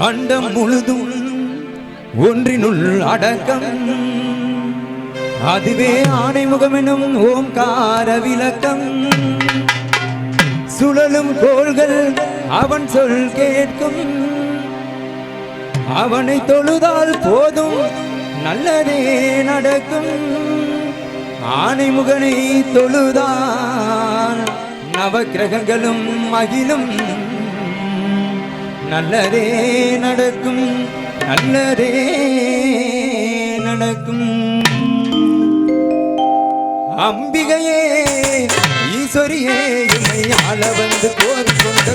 அண்டம் முழுதும் ஒன்றினுள் அடக்கம். அதுவே ஆணைமுகமெனும் ஓம்கார விளக்கம். சுழலும் கோள்கள் அவன் சொல் கேட்கும். அவனை தொழுதால் போதும் நல்லதே நடக்கும். ஆணைமுகனை தொழுதான் நவகிரகங்களும் மகிழும். நல்லதே நடக்கும் நல்லதே நடக்கும். அம்பிகையே ஈஸ்வரியே என்னை ஆள வந்து கோரிக்கொண்ட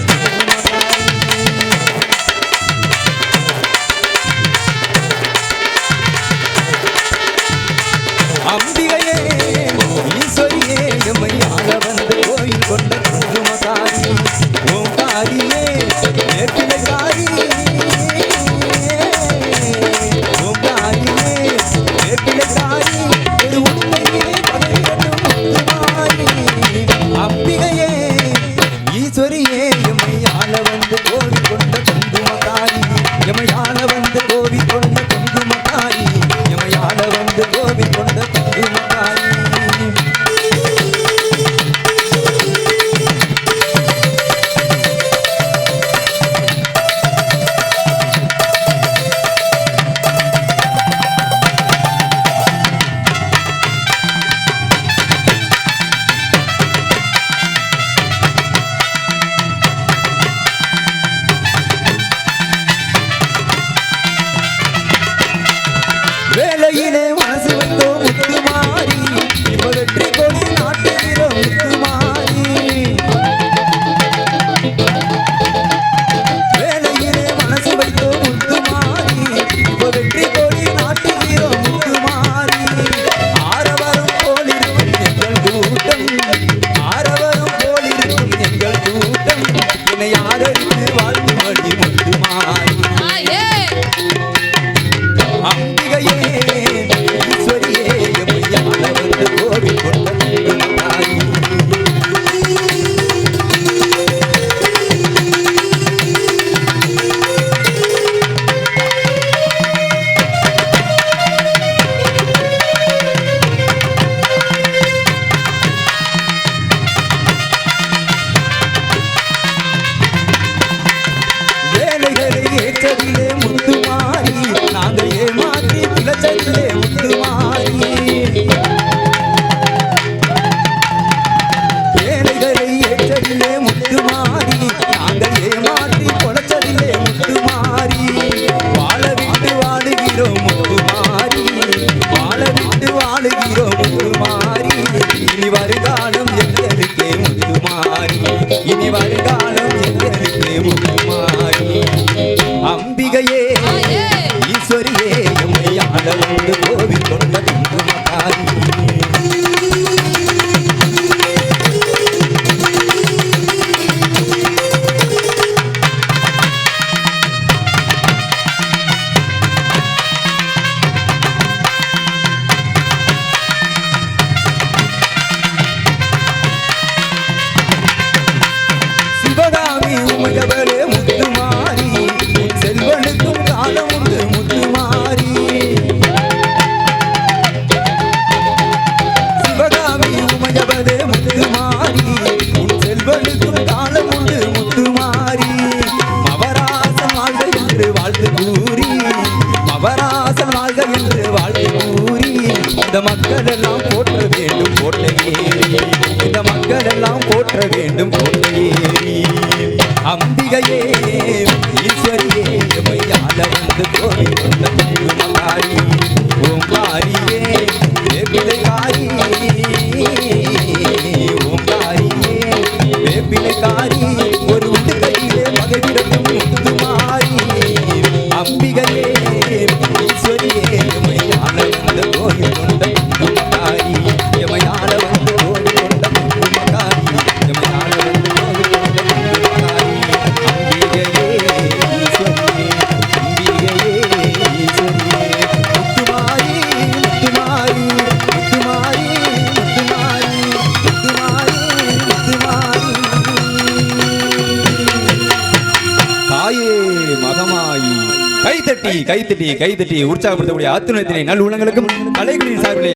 கோவி வந்து கிளச்சதிலே ஏற்றதிலே முத்துமாரி நாங்கள் ஏமாற்றி கிளச்சதிலே முத்துமாரி வேலைகளை ஏற்றதிலே முத்துமாரி நாங்கள் ஏமாற்றி கொலைச்சதிலே முத்துமாரி வாழ விட்டு வாழுகிறோம் முத்துமாரி வாழ விட்டு வாழுகிறோம் முத்துமாரி இனி வருகாலம் எங்களுக்கே முத்துமாரி இனி வருகாலம் சிவகாமி முத்து மாறி. செல்வனுக்கும் காலம் உண்டு முத்து மாறி. சிவகாமி உமையவளே முத்து மாறி. செல்வனுக்கும் காலம் உண்டு முத்து மாறி. மவராசன் வாழ்க என்று வாழ்த்து கூறி. மவராசன் வாழ்க என்று வாழ்த்து கூறி. இந்த மக்கள் எல்லாம் போற்ற வேண்டும் கோட்டை இந்த மக்கள் எல்லாம் போற்ற வேண்டும் கோட்டை அம்பிகையே ஈஸ்வரியே மையால வந்து போய் கொண்ட குங்குமக்காரி ஓங்காரியே தாயே மகமாயி கைத்தட்டி கைத்தட்டி கைத்தட்டி உற்சாகப்படுத்தக்கூடிய அத்துணத்திலே நல் உள்ளங்களுக்கும் கலைகளின் சார்பிலே